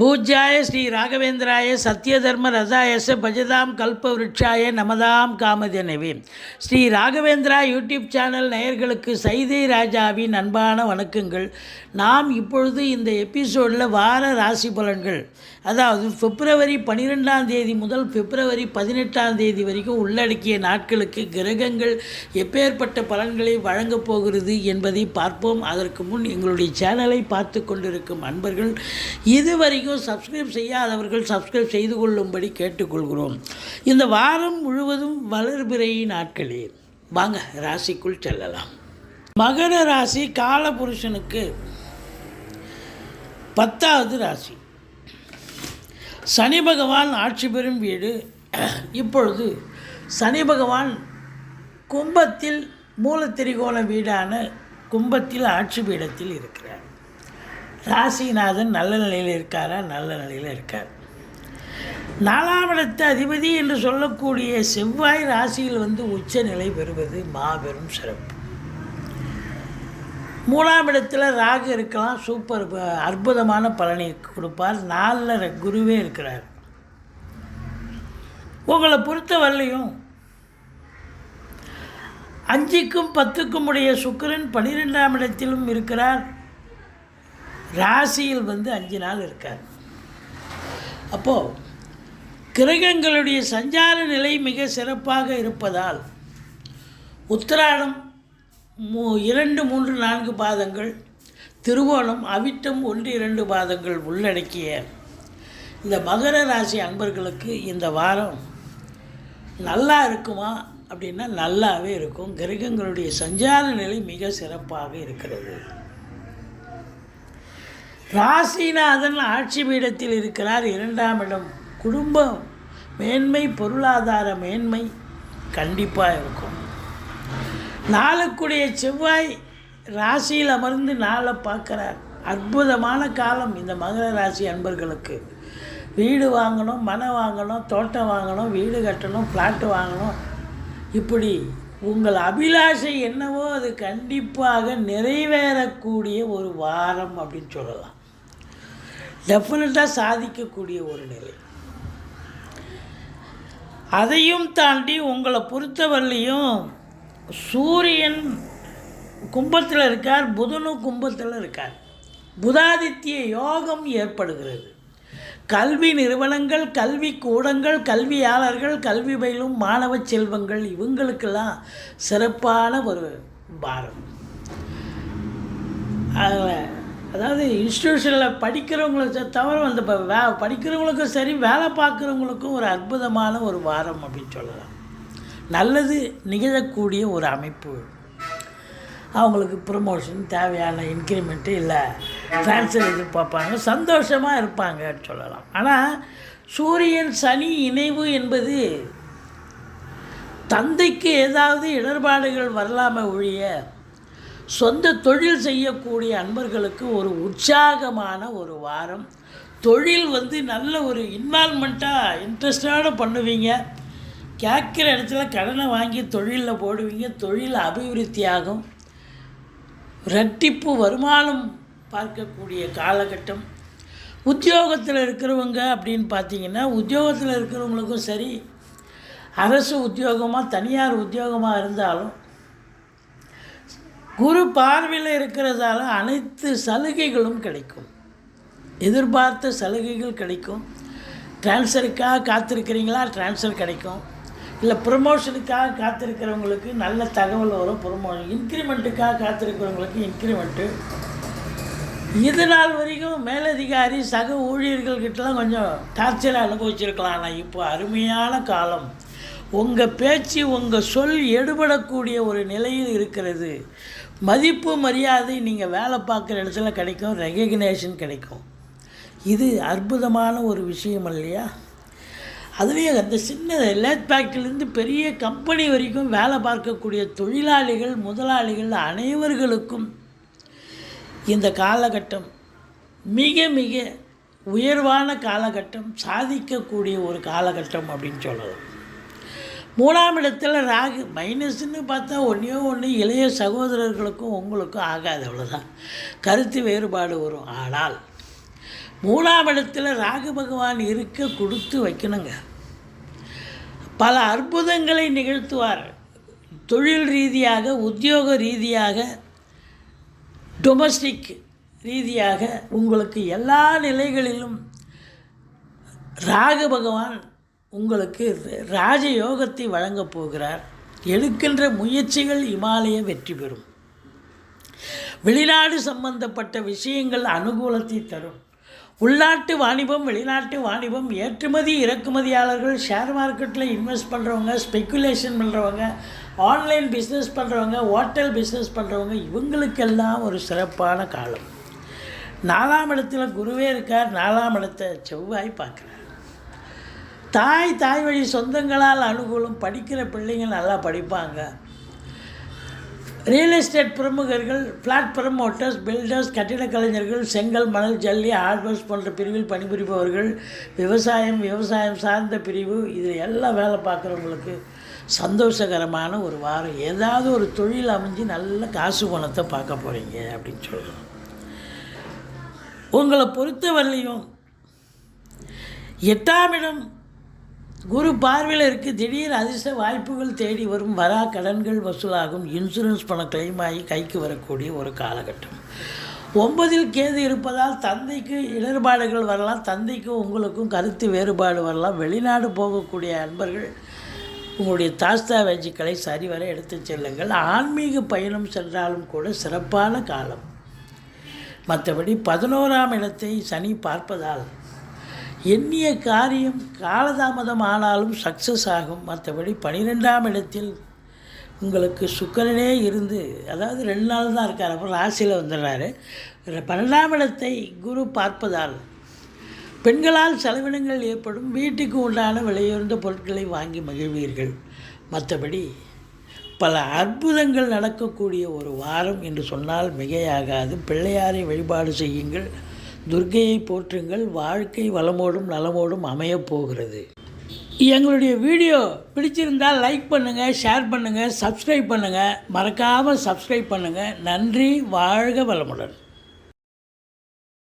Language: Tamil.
பூஜ்யாய ஸ்ரீ ராகவேந்திராய சத்யதர்ம ரசாயச பஜதாம் கல்ப விருட்சாய நமதாம் காமதெனவே. ஸ்ரீ ராகவேந்திரா யூடியூப் சேனல் நேயர்களுக்கு சைதை ராஜாவின் அன்பான வணக்கங்கள். நாம் இப்பொழுது இந்த எபிசோடில் வார ராசி பலன்கள் அதாவது பிப்ரவரி பன்னிரெண்டாம் தேதி முதல் பிப்ரவரி பதினெட்டாம் தேதி வரைக்கும் உள்ளடக்கிய நாட்களுக்கு கிரகங்கள் எப்பேற்பட்ட பலன்களை வழங்கப் போகிறது என்பதை பார்ப்போம். அதற்கு முன் எங்களுடைய சேனலை பார்த்து கொண்டிருக்கும் அன்பர்கள் இதுவரைக்கும் சப்ஸ்கிரைப் செய்யாதவர்கள் சப்ஸ்கிரைப் செய்து கொள்ளும்படி கேட்டுக்கொள்கிறோம். இந்த வாரம் முழுவதும் வளர்பிறை நாட்களே. வாங்க ராசிக்குள் செல்லலாம். மகர ராசி காலபுருஷனுக்கு பத்தாவது ராசி. சனி பகவான் ஆட்சி பெறும் வீடு. இப்பொழுது சனி பகவான் கும்பத்தில் மூலத்திரிகோண வீடான கும்பத்தில் ஆட்சி பீடத்தில் இருக்கிறார். ராசிநாதன் நல்ல நிலையில் இருக்காரா? நல்ல நிலையில் இருக்கார். நாலாம் இடத்து அதிபதி என்று சொல்லக்கூடிய செவ்வாய் ராசியில் வந்து உச்ச நிலை பெறுவது மாபெரும் சிறப்பு. மூணாம் இடத்துல ராகு இருக்கலாம் சூப்பர் அற்புதமான பலனை கொடுப்பார். நாலில் குருவே இருக்கிறார். உங்களை பொறுத்தவரையிலையும் அஞ்சுக்கும் பத்துக்கும் உடைய சுக்கிரன் பனிரெண்டாம் இடத்திலும் இருக்கிறார். ராசியில் வந்து அஞ்சு நாள் இருக்கார். அப்போது கிரகங்களுடைய சஞ்சார நிலை மிக சிறப்பாக இருப்பதால் உத்திராடம் மூ இரண்டு மூன்று நான்கு பாதங்கள் திருவோணம் அவிட்டம் ஒன்று இரண்டு பாதங்கள் உள்ளடக்கிய இந்த மகர ராசி அன்பர்களுக்கு இந்த வாரம் நல்லா இருக்குமா? அப்படின்னா நல்லாவே இருக்கும். கிரகங்களுடைய சஞ்சார நிலை மிக சிறப்பாக இருக்கிறது. ராசிநாதன் ஆட்சி பீடத்தில் இருக்கிறார் இரண்டாம் இடம். குடும்பம் மேன்மை பொருளாதார மேன்மை கண்டிப்பாக இருக்கும். நாளுக்குடைய செவ்வாய் ராசியில் அமர்ந்து நாளை பார்க்குறார். அற்புதமான காலம் இந்த மகர ராசி அன்பர்களுக்கு. வீடு வாங்கணும் மனை வாங்கணும் தோட்டம் வாங்கணும் வீடு கட்டணும் ஃப்ளாட்டு வாங்கணும். இப்படி உங்கள் அபிலாஷை என்னவோ அது கண்டிப்பாக நிறைவேறக்கூடிய ஒரு வாரம் அப்படின்னு சொல்லலாம். டெஃபினட்டாக சாதிக்கக்கூடிய ஒரு நிலை. அதையும் தாண்டி உங்களை பொறுத்தவரையிலையும் சூரியன் கும்பத்தில் இருக்கார் புதனும் கும்பத்தில் இருக்கார். புதாதித்ய யோகம் ஏற்படுகிறது. கல்வி நிறுவனங்கள் கல்வி கூடங்கள் கல்வியாளர்கள் கல்வி பயிலும் மாணவ செல்வங்கள் இவங்களுக்கெல்லாம் சிறப்பான ஒரு பாரம். அதில் அதாவது இன்ஸ்டியூஷனில் படிக்கிறவங்களுக்கு தவிர அந்த இப்போ வே படிக்கிறவங்களுக்கும் சரி வேலை பார்க்குறவங்களுக்கும் ஒரு அற்புதமான ஒரு வாரம் அப்படின்னு சொல்லலாம். நல்லது நிகழக்கூடிய ஒரு அமைப்பு. அவங்களுக்கு ப்ரொமோஷன் தேவையான இன்க்ரிமெண்ட்டு இல்லை. ட்ரான்ஸ்ஃபர் எதிர்பார்ப்பாங்க சந்தோஷமாக இருப்பாங்கன்னு சொல்லலாம். ஆனால் சூரியன் சனி இணைவு என்பது தந்தைக்கு ஏதாவது இடர்பாடுகள் வரலாமல் ஒழிய சொந்த தொழில் செய்யக்கூடிய அன்பர்களுக்கு ஒரு உற்சாகமான ஒரு வாரம். தொழில் வந்து நல்ல ஒரு இன்வால்மெண்ட்டாக இன்ட்ரெஸ்டாக பண்ணுவீங்க. கேட்குற இடத்துல கடனை வாங்கி தொழிலில் போடுவீங்க. தொழில் அபிவிருத்தியாகும். ரெட்டிப்பு வருமானம் பார்க்கக்கூடிய காலகட்டம். உத்தியோகத்தில் இருக்கிறவங்க அப்படின்னு பார்த்தீங்கன்னா உத்தியோகத்தில் இருக்கிறவங்களுக்கும் சரி அரசு உத்தியோகமாக தனியார் உத்தியோகமாக இருந்தாலும் குரு பார்வையில் இருக்கிறதால அனைத்து சலுகைகளும் கிடைக்கும். எதிர்பார்த்த சலுகைகள் கிடைக்கும். ட்ரான்ஸ்ஃபருக்காக காத்திருக்கிறீங்களா? ட்ரான்ஸ்ஃபர் கிடைக்கும். இல்லை ப்ரொமோஷனுக்காக காத்திருக்கிறவங்களுக்கு நல்ல தகவல் வரும். ப்ரொமோ இன்க்ரிமெண்ட்டுக்காக காத்திருக்கிறவங்களுக்கு இன்க்ரிமெண்ட்டு இது நாள் வரைக்கும் மேலதிகாரி சக ஊழியர்கள்கிட்டலாம் கொஞ்சம் டார்ச்சரை அனுபவிச்சிருக்கலாம். ஆனால் இப்போ அருமையான காலம். உங்கள் பேச்சு உங்கள் சொல் எடுபடக்கூடிய ஒரு நிலையில் இருக்கிறது. மதிப்பு மரியாதை நீங்கள் வேலை பார்க்குற இடத்துல கிடைக்கும் ரெகக்னேஷன் கிடைக்கும். இது அற்புதமான ஒரு விஷயம் இல்லையா? அதுலேயும் அந்த சின்ன லேத் ஃபேக்ட்ரிலேருந்து பெரிய கம்பெனி வரைக்கும் வேலை பார்க்கக்கூடிய தொழிலாளிகள் முதலாளிகள் அனைவர்களுக்கும் இந்த காலகட்டம் மிக மிக உயர்வான காலகட்டம் சாதிக்கக்கூடிய ஒரு காலகட்டம் அப்படின்னு சொல்லலாம். மூணாம் இடத்துல ராகு மைனஸ்ன்னு பார்த்தா ஒன்றையோ ஒன்று இளைய சகோதரர்களுக்கும் உங்களுக்கும் ஆகாது அவ்வளோதான் கருத்து வேறுபாடு வரும். ஆனால் மூணாம் இடத்துல ராகு பகவான் இருக்க கொடுத்து வைக்கணுங்க. பல அற்புதங்களை நிகழ்த்துவார். தொழில் ரீதியாக உத்தியோக ரீதியாக டொமஸ்டிக் ரீதியாக உங்களுக்கு எல்லா நிலைகளிலும் ராகு பகவான் உங்களுக்கு ராஜயோகத்தை வழங்கப் போகிறார். எடுக்கின்ற முயற்சிகள் இமாலய வெற்றி பெறும். வெளிநாடு சம்பந்தப்பட்ட விஷயங்கள் அனுகூலத்தை தரும். உள்நாட்டு வாணிபம் வெளிநாட்டு வாணிபம் ஏற்றுமதி இறக்குமதியாளர்கள் ஷேர் மார்க்கெட்டில் இன்வெஸ்ட் பண்ணுறவங்க ஸ்பெக்குலேஷன் பண்ணுறவங்க ஆன்லைன் பிஸ்னஸ் பண்ணுறவங்க ஹோட்டல் பிஸ்னஸ் பண்ணுறவங்க இவங்களுக்கெல்லாம் ஒரு சிறப்பான காலம். நாலாம் இடத்துல குருவே இருக்கார். நாலாம் இடத்த செவ்வாய் பார்க்குறார். தாய் தாய் வழி சொந்தங்களால் அனுகூலம் படிக்கிற பிள்ளைங்க நல்லா படிப்பாங்க. ரியல் எஸ்டேட் பிரமுகர்கள் ஃப்ளாட் ப்ரமோட்டர்ஸ் பில்டர்ஸ் கட்டிடக் கலைஞர்கள் செங்கல் மணல் ஜல்லி ஹார்ட்வேர்ஸ் போன்ற பிரிவில் பணிபுரிபவர்கள் விவசாயம் விவசாயம் சார்ந்த பிரிவு இது எல்லாம் வேலை பார்க்குறவங்களுக்கு சந்தோஷகரமான ஒரு வாரம். ஏதாவது ஒரு தொழில் அமைஞ்சு நல்ல காசு பணத்தை பார்க்க போகிறீங்க அப்படின்னு சொல்கிறோம் உங்களை பொறுத்தவரையும் எட்டாம் இடம் குரு பார்வையில் இருக்க திடீர் அதிர்ஷ்ட வாய்ப்புகள் தேடி வரும் வரா கடன்கள் வசூலாகும் இன்சூரன்ஸ் பணம் கிளைம் ஆகி கைக்கு வரக்கூடிய ஒரு காலகட்டம். ஒன்பதில் கேது இருப்பதால் தந்தைக்கு இடர்பாடுகள் வரலாம் தந்தைக்கும் உங்களுக்கும் கருத்து வேறுபாடு வரலாம். வெளிநாடு போகக்கூடிய அன்பர்கள் உங்களுடைய தாஸ்தா வேஜிக்களை சரிவர எடுத்துச் செல்லுங்கள். ஆன்மீக பயணம் சென்றாலும் கூட சிறப்பான காலம். மற்றபடி பதினோராம் இடத்தை சனி பார்ப்பதால் எண்ணிய காரியம் காலதாமதம் ஆனாலும் சக்ஸஸ் ஆகும். மற்றபடி பனிரெண்டாம் இடத்தில் உங்களுக்கு சுக்கரனே இருந்து அதாவது ரெண்டு நாள் தான் இருக்கார் அப்புறம் ராசியில் வந்துடுறாரு. பன்னெண்டாம் இடத்தை குரு பார்ப்பதால் பெண்களால் செலவினங்கள் ஏற்படும். வீட்டுக்கு உண்டான விலையுயர்ந்த பொருட்களை வாங்கி மகிழ்வீர்கள். மற்றபடி பல அற்புதங்கள் நடக்கக்கூடிய ஒரு வாரம் என்று சொன்னால் மிகையாகாது. பிள்ளையாரை வழிபாடு செய்யுங்கள். துர்கையை போற்றுங்கள் வாழ்க்கை வளமோடும் நலமோடும் அமையப் போகிறது. எங்களுடைய வீடியோ பிடிச்சிருந்தால் லைக் பண்ணுங்கள் ஷேர் பண்ணுங்கள் சப்ஸ்கிரைப் பண்ணுங்கள் மறக்காமல் சப்ஸ்கிரைப் பண்ணுங்கள் நன்றி வாழ்க வளமுடன்.